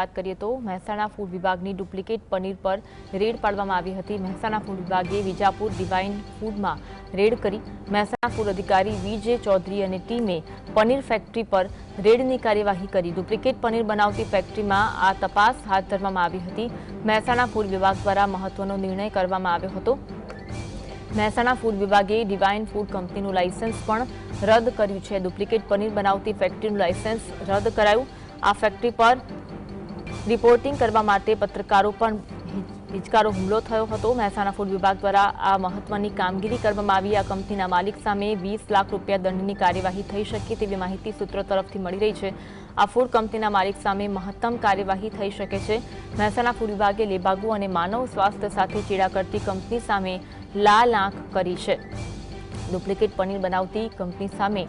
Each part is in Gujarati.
વાત કરીએ તો મહેસાણા ફૂડ વિભાગની ડુપ્લિકેટ પનીર પર રેડ પાડવામાં આવી હતી. મહેસાણા ફૂડ વિભાગે વિજાપુર ડિવાઇન ફૂડમાં રેડ કરી મહેસાણા ફૂડ અધિકારી વીજે ચૌધરી અને ટીમે પનીર ફેક્ટરી પર રેડની કાર્યવાહી કરી. ડુપ્લિકેટ પનીર બનાવતી ફેક્ટરીમાં આ તપાસ હાથ ધરવામાં આવી હતી. મહેસાણા ફૂડ વિભાગ દ્વારા મહત્વનો નિર્ણય કરવામાં આવ્યો હતો. મહેસાણા ફૂડ વિભાગે ડિવાઇન ફૂડ કંપનીનું લાયસન્સ પણ રદ કર્યું છે. ડુપ્લિકેટ પનીર બનાવતી ફેક્ટરીનું લાયસન્સ રદ કરાયું. આ ફેક્ટરી પર રિપોર્ટિંગ કરવા માટે પત્રકારો પણ હિચકારો હુમલો થયો હતો. મહેસાણા ફૂડ વિભાગ દ્વારા આ મહત્વની કામગીરી કરવામાં આવી. આ કંપનીના માલિક સામે વીસ લાખ રૂપિયા દંડની કાર્યવાહી થઈ શકે તેવી માહિતી સૂત્રો તરફથી મળી રહી છે. આ ફૂડ કંપનીના માલિક સામે મહત્તમ કાર્યવાહી થઈ શકે છે. મહેસાણા ફૂડ વિભાગે લેબાગુ અને માનવ સ્વાસ્થ્ય સાથે ચેડા કરતી કંપની સામે લાલ આંખ કરી છે. ડુપ્લિકેટ પનીર બનાવતી કંપની સામે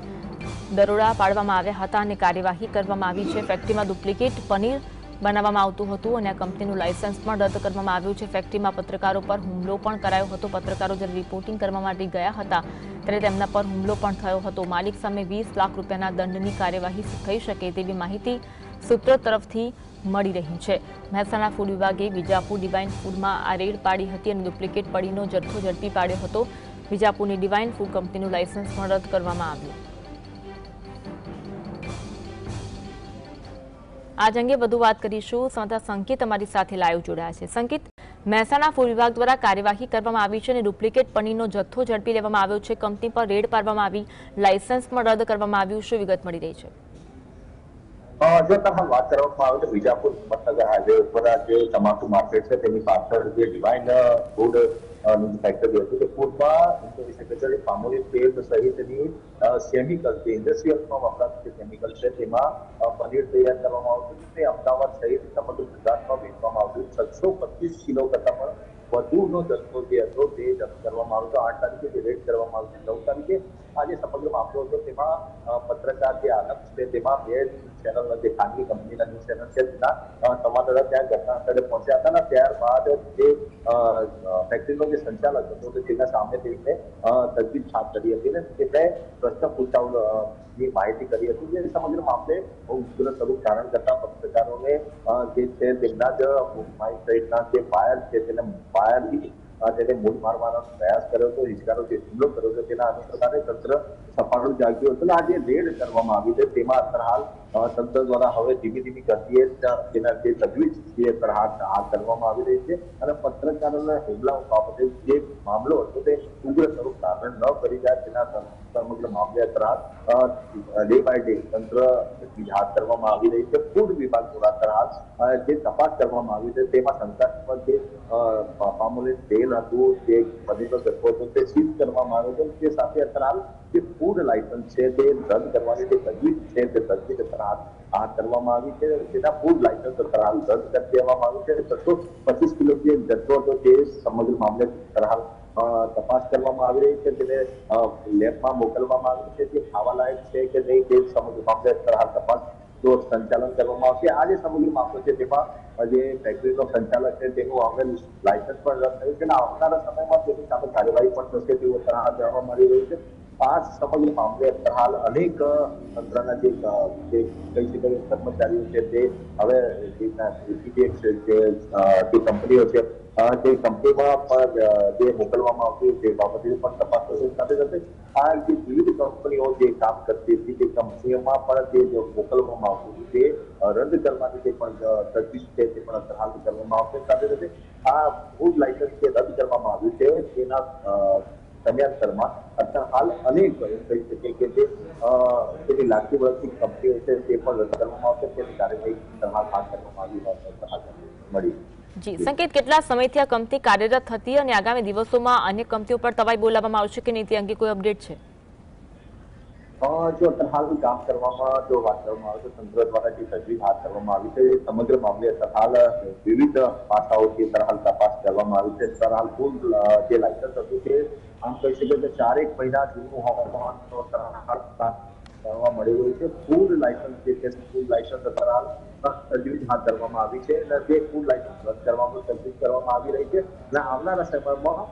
દરોડા પાડવામાં આવ્યા હતા અને કાર્યવાહી કરવામાં આવી છે. ફેક્ટરીમાં ડુપ્લિકેટ પનીર બનાવવામાં આવતું હતું અને આ કંપનીનું લાયસન્સ પણ રદ કરવામાં આવ્યું છે. ફેક્ટરીમાં પત્રકારો પર હુમલો પણ કરાયો હતો. પત્રકારો જ્યારે રિપોર્ટિંગ કરવા માટે ગયા હતા, ત્યારે તેમના પર હુમલો પણ થયો હતો. માલિક સામે વીસ લાખ રૂપિયાના દંડની કાર્યવાહી થઈ શકે તેવી માહિતી સૂત્રો તરફથી મળી રહી છે. મહેસાણા ફૂડ વિભાગે વિજાપુર ડિવાઇન ફૂડમાં આ રેડ પાડી હતી અને ડુપ્લિકેટ પડીનો જથ્થો ઝડપી પાડ્યો હતો. વિજાપુરની ડિવાઇન ફૂડ કંપનીનું લાયસન્સ પણ રદ કરવામાં આવ્યું. આજ અંગે વધુ વાત કરીશું. સંતા સંકેત અમારી સાથે લાઈવ જોડાયા છે. સંકેત, મહેસાણા ફૂડ વિભાગ દ્વારા કાર્યવાહી કરવામાં આવી છે અને ડુપ્લિકેટ પનીરનો જથ્થો ઝડપી લેવામાં આવ્યો છે. કંપની પર રેડ પાડવામાં આવી. લાયસન્સ પણ રદ કરવામાં આવ્યું શું વિગત મળી રહી છે. જો તમે વાત કરવામાં આવે તો વિજાપુર હિંમતનગર હાઈવે ઉપર જે તમાકુ માર્કેટ છે, તેની પાછળ જે ડિવાઇન ફૂડ ફેક્ટરી હતી, તે ફૂડમાં સેક્રેટરી પામોલી તેલ સહિતની કેમિકલ જે ઇન્ડસ્ટ્રીયલમાં વપરાતું જે કેમિકલ છે, તેમાં પનીર તૈયાર કરવામાં આવતું તે અમદાવાદ સહિત સમગ્ર ગુજરાતમાં વેચવામાં આવતું છસો પચીસ કિલો કરતાં પણ વધુનો જથ્થો જે હતો, તે જપ્ત કરવામાં આવ્યો હતો. આઠ તારીખે જે રેડ કરવામાં આવ્યું નવ તારીખે આ જે સમગ્ર મામલો હતો. તેમાં પત્રકાર જે આનંદ છે, તેમાં બે ચેનલ જે ખાનગી કંપનીના ન્યૂઝ ચેનલ છે તેના સંવાદદાતા ત્યાં ઘટના સ્થળે પહોંચ્યા હતા અને ત્યારબાદ જે ફેક્ટરીનો જે સંચાલક હતો તેના સામે તેમને તજવીજ છાપ કરી હતી ને તેમને પ્રશ્ન પૂછાવની માહિતી કરી હતી જે સમગ્ર મામલે ઉગ્ર સ્વરૂપ ધારણ કરતા પત્રકારોને જે છે, તેમના જ સહિતના જે ફાયર છે, તેને ફાયરથી તેને મૂળ મારવાનો પ્રયાસ કર્યો હતો હિચકારો જે હુમલો કર્યો હતો, તેના અનુસંધાને તંત્ર સફાળું જાગ્યું હતું. અને આ જે રેડ કરવામાં આવી છે, તેમાં અત્યારે હાલ તંત્ર દ્વારા હવે ધીમી ધીમી ગતિએ તેના જે તજવીજ છે અત્યારે હાથ કરવામાં આવી રહી છે. અને પત્રકારોના હુમલાઓ બાબતે જે મામલો હતો, તે ઉગ્ર સ્વરૂપ ધારણ ન કરી જાય તેના સમગ્ર મામલે અત્યારે ડે બાય ડે તંત્ર હાથ કરવામાં આવી રહી છે. ફૂડ વિભાગ દ્વારા અત્યારે જે તપાસ કરવામાં આવી છે, તેમાં શંકાસ્પદ જે અ, તેલ હતું તે પનીરનો જથ્થો હતો તે સીઝ કરવામાં આવ્યો હતો તે સાથે અત્યારે જે ફૂડ લાયસન્સ છે તે રદ કરવાની જે તજવીજ છે તે તજવીજ અત્યારે હાથ કરવામાં આવી છે. તેના ફૂડ લાયસન્સ અત્યારે રદ કરી દેવામાં આવ્યું છે. છસો પચીસ કિલો જે જથ્થો હતો તે સમગ્ર મામલે અત્યારે તપાસ કરવામાં આવી રહી છે. તેને લેબમાં મોકલવામાં આવી છે. તે ખાવા લાયક છે કે નહીં તે સમગ્ર મામલે અત્યારે તપાસ તો સંચાલન કરવામાં આવશે. આ જે સમગ્ર મામલો છે તેમાં જે ફેક્ટરીનો સંચાલક છે, તેનું હવે લાયસન્સ પણ રદ થયું છે અને આવનારા સમયમાં તેની સામે કાર્યવાહી પણ થશે તેવો અત્યારે જાણવા મળી રહ્યું છે. આ સમગ્ર મામલે હાલ અનેક તંત્રના જે કહી શકાય કર્મચારીઓ છે તે હવે જે કંપનીઓ છે જે કંપનીમાં પણ જે મોકલવામાં આવતી તે બાબતે પણ તપાસ થશે સાથે સાથે આ જે વિવિધ કંપનીઓ જે કામ કરતી હતી તે કંપનીઓમાં પણ જે મોકલવામાં આવતું તે રદ કરવાની જે પણ તજવીજ છે, તે પણ હાલ કરવામાં આવશે સાથે સાથે. આ ફૂડ લાયસન્સ જે રદ કરવામાં આવ્યું છે, તેના સમયાંતરમાં અત્યારે હાલ અનેક કહી શકીએ કે જે જેની લાગતી વળગતી કંપનીઓ છે, તે પણ રદ કરવામાં આવશે. તેની કાર્યવાહી હાલ હાથ ધરવામાં આવી મળી જી, સંકેત કેટલા સમયથી આ કંપની કાર્યરત હતી અને આગામી દિવસોમાં અન્ય કંપની ઉપર તવાઈ બોલાવવામાં આવશે કે નહીં, તે અંગે કોઈ અપડેટ છે? જો હાલ કામ કરવામાં, જો વાત કરવામાં આવે તો તંત્ર દ્વારા જે તજવીજ હાથ કરવામાં આવી છે સમગ્ર મામલે હાલ વિવિધ પાસાઓથી હાલ તપાસ કરવામાં આવી છે. હાલ કુલ જે લાયસન્સ હતું તે આમ કહી શકે કે ચારેક મહિના જૂનું હોવાનું જાણવા મળી રહ્યું છે. ફૂડ લાયસન્સ જે છે ફૂડ લાયસન્સ કરાર તજવીજ હાથ ધરવામાં આવી છે. અને તે ફૂડ લાયસન્સ રદ કરવામાં તજવીજ કરવામાં આવી રહી છે. અને આવનારા સમયમાં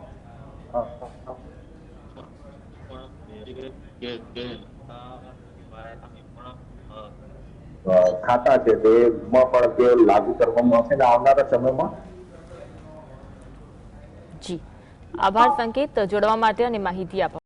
ખાતા છે. તેમાં પણ તે લાગુ કરવામાં આવશે અને આવનારા સમયમાં? જી. આભાર સંકેત. જોડવા માટે અને માહિતી આપવા